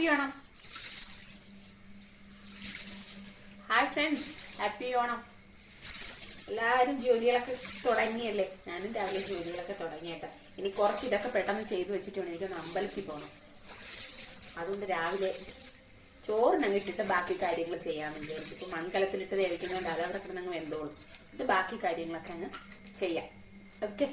Happy Onam hi friends happy Onam എല്ലാവരും ജോലികളൊക്കെ തുടങ്ങിയല്ലേ? ഞാനും രാവിലെ ജോലികളൊക്കെ തുടങ്ങിയിട്ട് ഇനി കുറച്ച് ഇതൊക്കെ പെട്ടെന്ന് ചെയ്തു വെച്ചിട്ട് വേണം എനിക്കൊന്ന് അമ്പലത്തിൽ പോകണം അതുകൊണ്ട് രാവിലെ ചോറിനങ്ങ് ഇട്ടിട്ട് ബാക്കി കാര്യങ്ങൾ ചെയ്യാമെന്ന് വിചാരിച്ചു. ഇപ്പൊ മൺകലത്തിലിട്ട് വേവിക്കുന്നതുകൊണ്ട് അതവിടെ കിടന്നങ്ങ് വെന്തോളും. എന്നിട്ട് ബാക്കി കാര്യങ്ങളൊക്കെ അങ്ങ് ചെയ്യാം. ഓക്കെ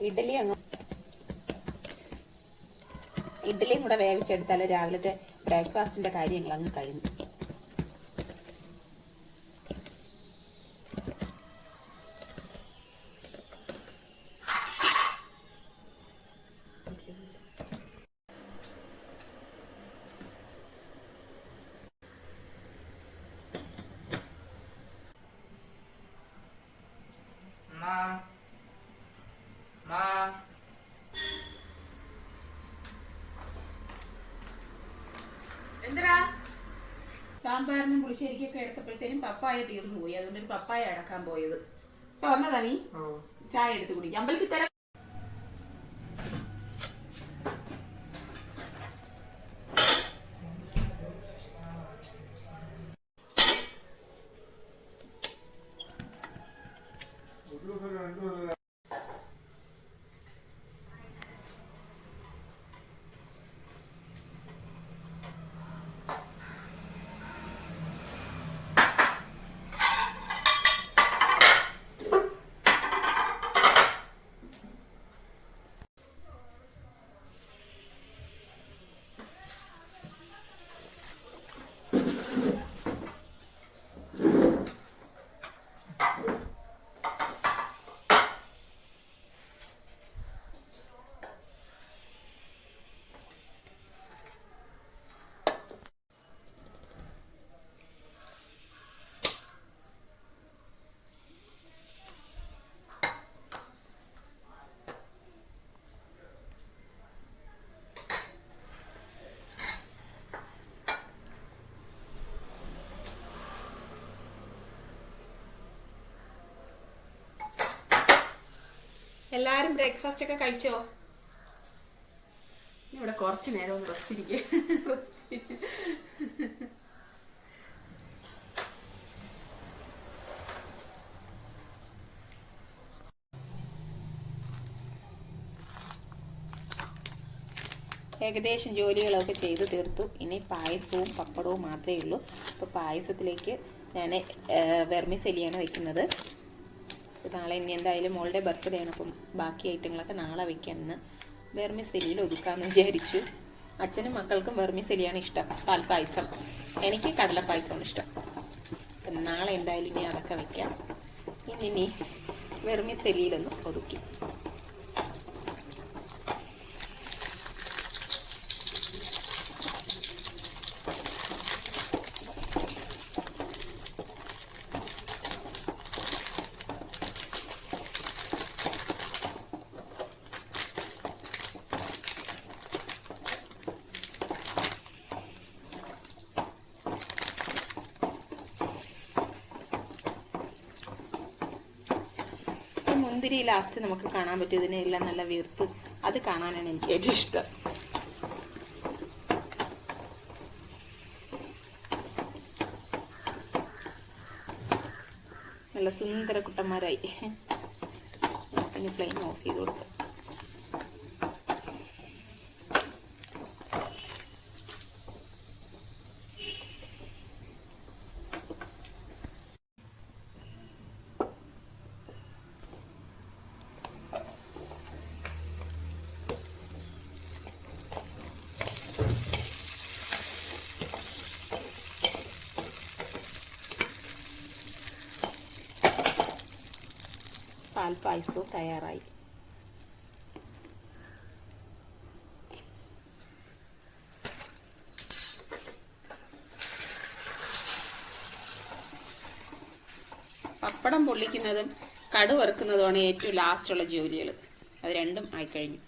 ഇഡലി അങ്ങ് ഇഡലിയും കൂടെ വേവിച്ചെടുത്താൽ രാവിലത്തെ ബ്രേക്ക്ഫാസ്റ്റിന്റെ കാര്യങ്ങൾ അങ്ങ് കഴിഞ്ഞു. സാമ്പാറിനും പുളിശ്ശേരിക്കൊക്കെ എടുത്തപ്പോഴത്തേനും പപ്പായ തീർന്നു പോയി. അതുകൊണ്ട് ഒരു പപ്പായ അടക്കാൻ പോയത്. ഇപ്പൊ വന്നതാ നീ? ചായ എടുത്ത് കുടിക്കാം. അമ്പലത്തിൽ തരാം. എല്ലാരും ബ്രേക്ക്ഫാസ്റ്റ് ഒക്കെ കഴിച്ചോ? ഇവിടെ കുറച്ച് നേരം ഒന്ന് റെസ്റ്റ് ഏകദേശം ജോലികളൊക്കെ ചെയ്തു തീർത്തു. ഇനി പായസവും പപ്പടവും മാത്രമേ ഉള്ളൂ. അപ്പോൾ പായസത്തിലേക്ക് ഞാൻ വെർമിസെലിയാണ് വെക്കുന്നത്. അപ്പോൾ നാളെ ഇനി എന്തായാലും മോളുടെ ബർത്ത്ഡേ ആണ്. അപ്പം ബാക്കി ഐറ്റങ്ങളൊക്കെ നാളെ വെക്കാമെന്ന് വെർമിസെലിയിൽ ഒതുക്കാമെന്ന് വിചാരിച്ചു. അച്ഛനും മക്കൾക്കും വെർമിസെലിയാണ് ഇഷ്ടം. പാൽപ്പായസം എനിക്ക് കടലപ്പായസമാണ് ഇഷ്ടം. നാളെ എന്തായാലും ഇനി അതൊക്കെ വയ്ക്കാം ഇനി വെർമിസെലിയിലൊന്ന് ഒതുക്കി ഈ മുന്തിരി ലാസ്റ്റ് നമുക്ക് കാണാൻ പറ്റും ഇതിനെല്ലാം നല്ല വീർത്ത് അത് കാണാനാണ് എനിക്ക് ഏറ്റവും ഇഷ്ടം. നല്ല സുന്ദര കുട്ടന്മാരായി. ഇനി ഫ്ലെയിം ഓഫ് ചെയ്ത് കൊടുത്തു പാൽപ്പായസവും തയ്യാറായി. പപ്പടം പൊള്ളിക്കുന്നതും കടുവറുക്കുന്നതുമാണ് ഏറ്റവും ലാസ്റ്റുള്ള ജോലികൾ അത് രണ്ടും ആയിക്കഴിഞ്ഞു.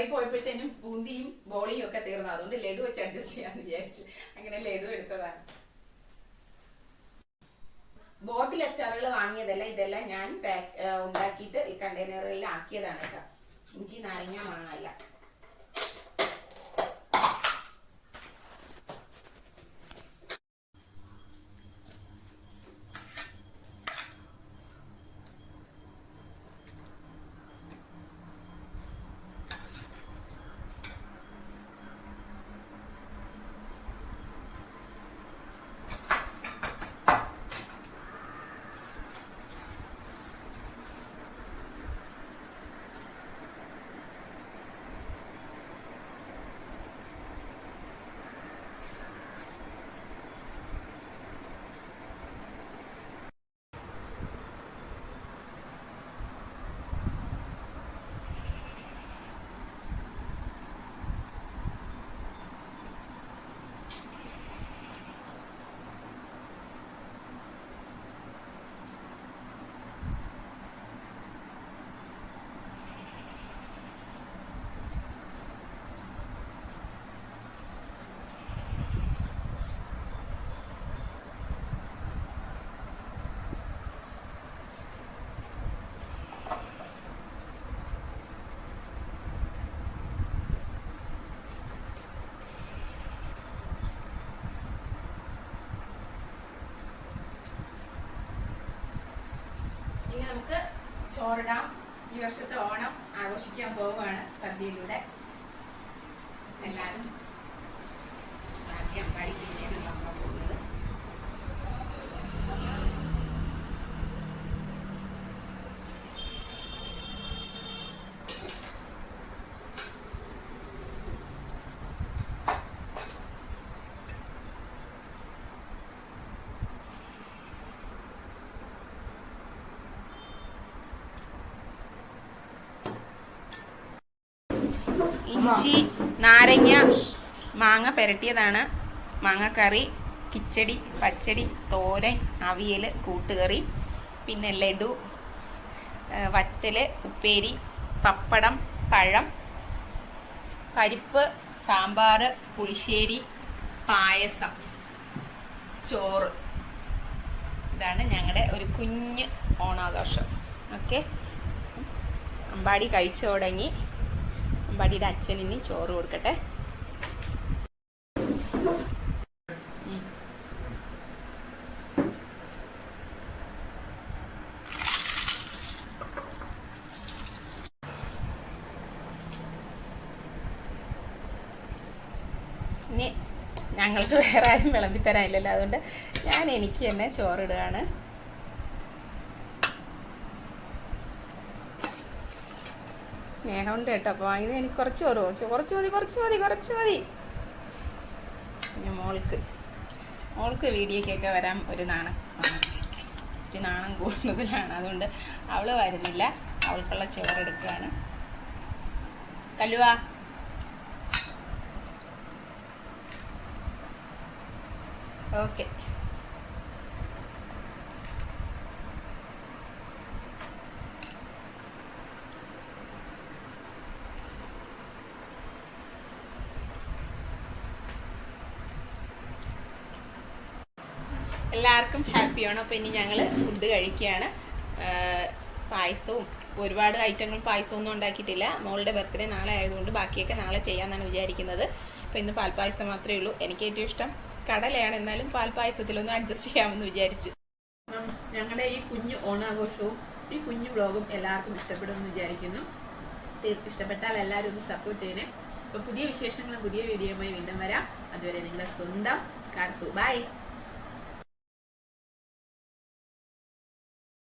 കടയിൽ പോയപ്പോഴത്തേനും ബൂന്തിയും ബോളിയും ഒക്കെ തീർന്നു. അതുകൊണ്ട് ലഡു വെച്ച് അഡ്ജസ്റ്റ് ചെയ്യാന്ന് വിചാരിച്ചു അങ്ങനെ ലഡു എടുത്തതാണ്. ബോട്ടിൽ അച്ചാറുകൾ വാങ്ങിയതല്ല ഇതെല്ലാം ഞാൻ പാക്ക് ഉണ്ടാക്കിയിട്ട് ഈ കണ്ടെയ്നറിൽ ആക്കിയതാണ് കേട്ടോ. ഇഞ്ചി നാരങ്ങ മാങ്ങ അല്ല ഇനി നമുക്ക് ചോറിടാം ഈ വർഷത്തെ ഓണം ആഘോഷിക്കാൻ പോവുകയാണ് സദ്യയിലൂടെ. എല്ലാവരും ഇഞ്ചി നാരങ്ങ മാങ്ങ പെരട്ടിയതാണ്. മാങ്ങക്കറി കിച്ചടി പച്ചടി തോരൻ അവിയൽ കൂട്ടുകറി പിന്നെ ലഡു വത്തൽ ഉപ്പേരി പപ്പടം പഴം പരിപ്പ് സാമ്പാർ പുളിശ്ശേരി പായസം ചോറ്. ഇതാണ് ഞങ്ങളുടെ ഒരു കുഞ്ഞ് ഓണാഘോഷം. ഓക്കെ? അമ്പാടി കഴിച്ചു തുടങ്ങി അമ്പാടിയുടെ അച്ഛനിനി ചോറ് കൊടുക്കട്ടെ. ഇനി ഞങ്ങൾക്ക് വേറെ ആരും വിളമ്പി തരാനില്ലല്ലോ. അതുകൊണ്ട് ഞാൻ എനിക്ക് തന്നെ ചോറിടുകയാണ്. സ്നേഹമുണ്ട് കേട്ടോ. അപ്പോൾ വാങ്ങിയത് എനിക്ക് കുറച്ച് ഓരോ കുറച്ച് മതി കുറച്ച് മതി കുറച്ച് മതി പിന്നെ മോൾക്ക്. മോൾക്ക് വീഡിയോക്കൊക്കെ വരാൻ ഒരു നാണം. ഇച്ചിരി നാണം കൂടുതലാണ് അതുകൊണ്ട് അവൾ വരുന്നില്ല. അവൾക്കുള്ള ചോറെടുക്കുകയാണ് കല്ലുവ. ഓക്കെ. എല്ലാവർക്കും ഹാപ്പി ഹാപ്പിയാണ് അപ്പോൾ ഇനി ഞങ്ങൾ ഫുഡ് കഴിക്കുകയാണ്. പായസവും ഒരുപാട് ഐറ്റങ്ങൾ പായസമൊന്നും ഉണ്ടാക്കിയിട്ടില്ല. മോളുടെ ബർത്ത്ഡേ നാളെ ആയതുകൊണ്ട് ബാക്കിയൊക്കെ നാളെ ചെയ്യാമെന്നാണ് വിചാരിക്കുന്നത്. അപ്പോൾ ഇന്ന് പാൽപ്പായസം മാത്രമേ ഉള്ളൂ. എനിക്ക് ഏറ്റവും ഇഷ്ടം കടലയാണ്. എന്നാലും പാൽപ്പായസത്തിലൊന്ന് അഡ്ജസ്റ്റ് ചെയ്യാമെന്ന് വിചാരിച്ചു. ഞങ്ങളുടെ ഈ കുഞ്ഞു ഓണാഘോഷവും ഈ കുഞ്ഞു വ്ളോഗും എല്ലാവർക്കും ഇഷ്ടപ്പെടുമെന്ന് വിചാരിക്കുന്നു. ഇഷ്ടപ്പെട്ടാൽ എല്ലാവരും ഒന്ന് സപ്പോർട്ട് ചെയ്യണേ. അപ്പോൾ പുതിയ വിശേഷങ്ങളും പുതിയ വീഡിയോയുമായി വീണ്ടും വരാം. അതുവരെ നിങ്ങളുടെ സ്വന്തം കാർത്തു. ബൈ